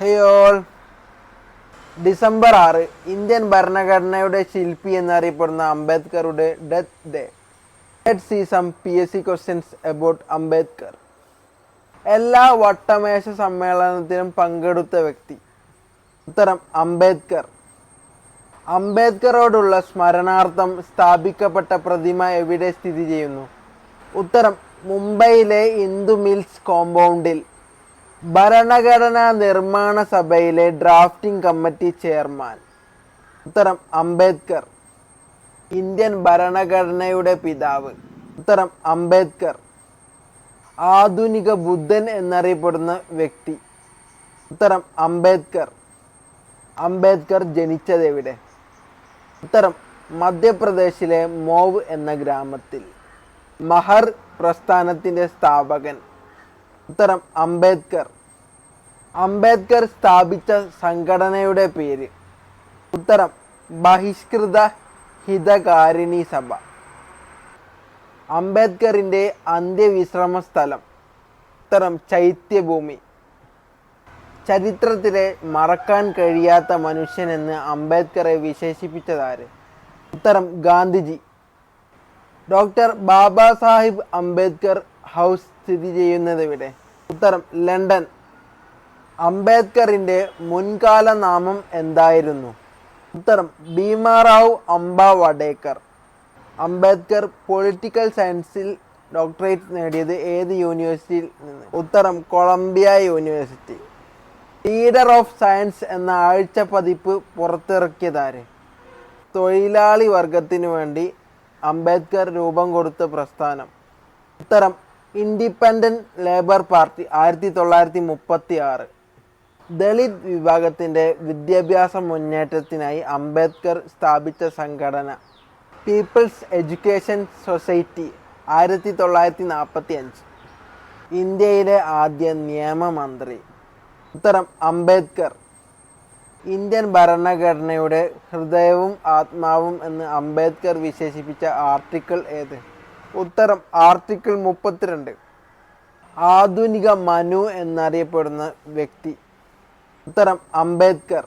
ഹേ all December ആറ് Indian ഭരണഘടനയുടെ ശില്പി എന്നറിയപ്പെടുന്ന അംബേദ്കറുടെ death day let see some P S C questions about Ambedkar. എല്ലാ വട്ടമേശ സമ്മേളനത്തിലും പങ്കെടുത്ത വ്യക്തി. ഉത്തരം അംബേദ്കർ. അംബേദ്കറോടുള്ള സ്മരണാർത്ഥം സ്ഥാപിക്കപ്പെട്ട പ്രതിമ എവിടെ സ്ഥിതി ചെയ്യുന്നു? ഉത്തരം മുംബൈയിലെ ഇന്ദു മിൽസ് കോമ്പൗണ്ടിൽ ഭരണഘടനാ നിർമ്മാണ സഭയിലെ ഡ്രാഫ്റ്റിംഗ് കമ്മിറ്റി ചെയർമാൻ ഉത്തരം അംബേദ്കർ ഇന്ത്യൻ ഭരണഘടനയുടെ പിതാവ് ഉത്തരം അംബേദ്കർ ആധുനിക ബുദ്ധൻ എന്നറിയപ്പെടുന്ന വ്യക്തി ഉത്തരം അംബേദ്കർ അംബേദ്കർ ജനിച്ചത് എവിടെ? ഉത്തരം മധ്യപ്രദേശിലെ മോവ് എന്ന ഗ്രാമത്തിൽ. മഹർ പ്രസ്ഥാനത്തിന്റെ സ്ഥാപകൻ ഉത്തരം അംബേദ്കർ. അംബേദ്കർ സ്ഥാപിച്ച സംഘടനയുടെ പേര്. ഉത്തരം ബഹിഷ്കൃത ഹിതകാരിണി സഭ. അംബേദ്കറിന്റെ അന്ത്യവിശ്രമ സ്ഥലം ഉത്തരം ചൈത്യഭൂമി. ചരിത്രത്തിലെ മറക്കാൻ കഴിയാത്ത മനുഷ്യനെന്ന് അംബേദ്കറെ വിശേഷിപ്പിച്ചതാര്? ഉത്തരം ഗാന്ധിജി. ഡോക്ടർ ബാബാ സാഹിബ് അംബേദ്കർ ഹൗസ് സ്ഥിതി ചെയ്യുന്നത് ഇവിടെ ഉത്തരം ലണ്ടൻ. അംബേദ്കറിന്റെ മുൻകാല നാമം എന്തായിരുന്നു? ഉത്തരം ഭീമാറാവു അംബ വടേക്കർ അംബേദ്കർ പൊളിറ്റിക്കൽ സയൻസിൽ ഡോക്ടറേറ്റ് നേടിയത് ഏത് യൂണിവേഴ്സിറ്റിയിൽ നിന്ന്? ഉത്തരം Columbia university. Leader of science എന്ന ആഴ്ച പതിപ്പ് പുറത്തിറക്കിയതാര്? തൊഴിലാളി വർഗത്തിനു വേണ്ടി അംബേദ്കർ രൂപം കൊടുത്ത പ്രസ്ഥാനം. ഉത്തരം ഇൻഡിപെൻഡന്റ് ലേബർ പാർട്ടി ആയിരത്തി തൊള്ളായിരത്തി മുപ്പത്തി ആറ് ദളിത് വിഭാഗത്തിന്റെ വിദ്യാഭ്യാസ മുന്നേറ്റത്തിനായി അംബേദ്കർ സ്ഥാപിച്ച സംഘടന. പീപ്പിൾസ് എഡ്യൂക്കേഷൻ സൊസൈറ്റി ആയിരത്തി തൊള്ളായിരത്തി നാൽപ്പത്തി അഞ്ച് ഇന്ത്യയിലെ ആദ്യ നിയമമന്ത്രി. ഉത്തരം അംബേദ്കർ. ഇന്ത്യൻ ഭരണഘടനയുടെ ഹൃദയവും ആത്മാവും എന്ന് അംബേദ്കർ വിശേഷിപ്പിച്ച ആർട്ടിക്കിൾ ഏത്? ഉത്തരം ആർട്ടിക്കിൾ മുപ്പത്തിരണ്ട്. ആധുനിക മനു എന്നറിയപ്പെടുന്ന വ്യക്തി. ഉത്തരം അംബേദ്കർ.